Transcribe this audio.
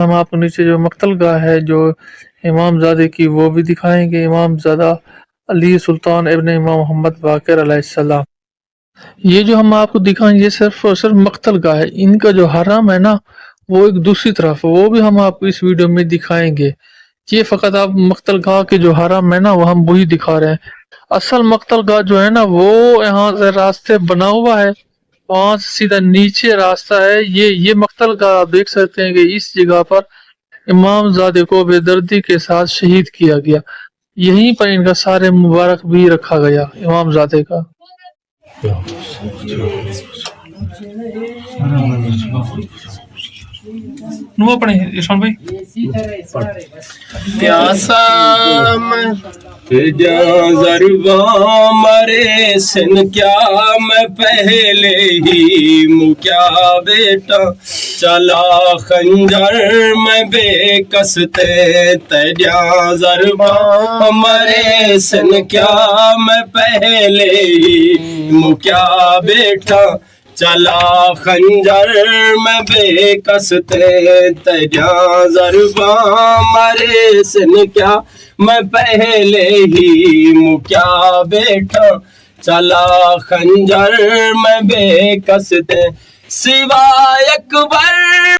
ہم آپ کو نیچے جو مقتل گاہ ہے، جو امام زادے کی، وہ بھی دکھائیں گے۔ امام زادہ علی سلطان ابن امام محمد باقر علیہ السلام۔ یہ جو ہم آپ کو دکھائیں گے یہ صرف اور صرف مقتل گاہ ہے۔ ان کا جو حرم ہے نا، وہ ایک دوسری طرف وہ بھی ہم آپ کو اس ویڈیو میں دکھائیں گے یہ فقط آپ مقتل گاہ کے جو حرم ہے نا، وہ ہم وہی دکھا رہے ہیں۔ اصل مقتل گاہ جو ہے نا، وہ یہاں سے راستے بنا ہوا ہے۔ وہاں سے سیدھا نیچے راستہ ہے۔ یہ یہ مقتل گاہ آپ دیکھ سکتے ہیں کہ اس جگہ پر امام زادے کو بے دردی کے ساتھ شہید کیا گیا۔ یہیں پر ان کا سارے مبارک بھی رکھا گیا امام زادے کا۔ نو اپنے ارشان بھائی۔ پیاسا میں ضربا مرے سن، کیا میں پہلے ہی مکیا بیٹا؟ چلا خنجر میں بے کستے تجا ضربا مرے سن، کیا میں پہلے ہی مکیا بیٹا؟ چلا خنجر میں بے کستے تجا ضربا مرے سن کیا؟ میں پہلے ہی مکیا بیٹھا۔ چلا خنجر میں بے کستے سوائے اکبر۔